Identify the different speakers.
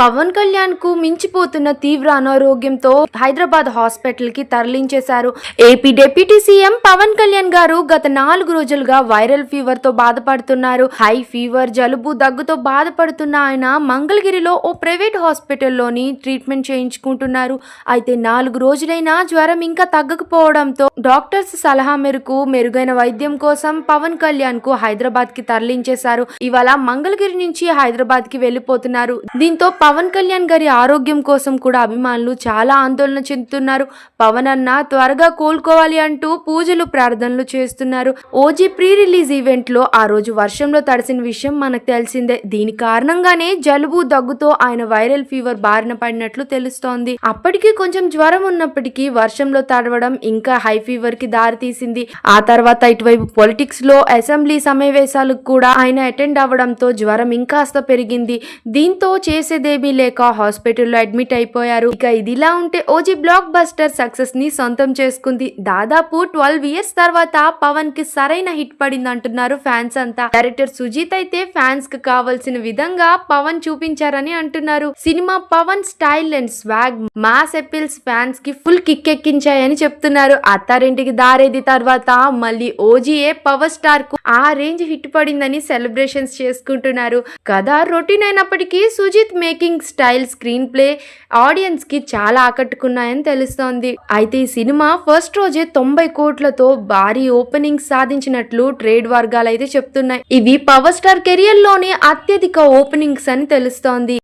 Speaker 1: పవన్ కళ్యాణ్కు మించిపోతున్న తీవ్ర అనారోగ్యంతో హైదరాబాద్ హాస్పిటల్కి తరలించేశారు. AP deputy CM Pawan Kalyan గారు గత నాలుగు రోజులుగా వైరల్ ఫీవర్తో బాధపడుతున్నారు. హై ఫీవర్ జలుబు దగ్గుతో బాధపడుతున్న ఆయన మంగళగిరిలో ఓ ప్రైవేట్ హాస్పిటల్లోని ట్రీట్మెంట్ చేయించుకుంటున్నారు. అయితే నాలుగు రోజులైనా జ్వరం ఇంకా తగ్గకపోవడంతో డాక్టర్స్ సలహా మేరకు మెరుగైన వైద్యం కోసం పవన్ కళ్యాణ్కు హైదరాబాద్కి తరలించేశారు. ఇవాళ మంగళగిరి నుంచి హైదరాబాద్కి వెళ్ళిపోతున్నారు దీంతో పవన్ కళ్యాణ్ గారి ఆరోగ్యం కోసం కూడా అభిమానులు చాలా ఆందోళన చెందుతున్నారు. పవన్ అన్న త్వరగా కోలుకోవాలి అంటూ పూజలు ప్రార్థనలు చేస్తున్నారు. ఓజీ ప్రీ రిలీజ్ ఈవెంట్లో ఆ రోజు వర్షంలో తడిసిన విషయం మనకు తెలిసిందే. దీని కారణంగానే జలుబు దగ్గుతో ఆయన వైరల్ ఫీవర్ బారిన పడినట్లు తెలుస్తోంది. అప్పటికి కొంచెం జ్వరం ఉన్నప్పటికీ వర్షంలో తడవడం ఇంకా హై ఫీవర్కి దారి తీసింది ఆ తర్వాత ఇటువైపు పొలిటిక్స్లో అసెంబ్లీ సమావేశాలకు కూడా ఆయన అటెండ్ అవ్వడంతో జ్వరం ఇంకాస్త పెరిగింది. దీంతో చేసేదేమీ లేక హాస్పిటల్లో అడ్మిట్ అయిపోయారు. ఇక ఇదిలా ఉంటే ఓజీ బ్లాక్ బస్టర్ సక్సెస్ని సొంతం చేసుకుంది. దాదాపు ట్వెల్వ్ ఇయర్స్ తర్వాత పవన్కి సరైన హిట్ పడింది అంటున్నారు ఫ్యాన్స్ అంతా. డైరెక్టర్ సుజీత్ అయితే ఫ్యాన్స్కి కావాల్సిన విధంగా పవన్ చూపించారని అంటున్నారు. Cinema Pawan style and swag mass appeals ఫ్యాన్స్కి ఫుల్ కిక్ ఎక్కించాయని చెప్తున్నారు. అత్తారింటికి దారేది తర్వాత మళ్ళీ ఓజీఏ పవర్ స్టార్కు ఆ రేంజ్ హిట్ పడిందని సెలబ్రేషన్స్ చేసుకుంటున్నారు. కథ రొటీన్ అయినప్పటికీ Sujeeth making style screenplay ఆడియన్స్కి చాలా ఆకట్టుకున్నాయని తెలుస్తోంది. అయితే ఈ సినిమా ఫస్ట్ రోజే తొంభై కోట్లతో భారీ ఓపెనింగ్ సాధించినట్లు ట్రేడ్ వర్గాలు అయితే చెప్తున్నాయి. ఇవి పవర్ స్టార్ కెరియర్లోని అత్యధిక ఓపెనింగ్స్ అని తెలుస్తోంది.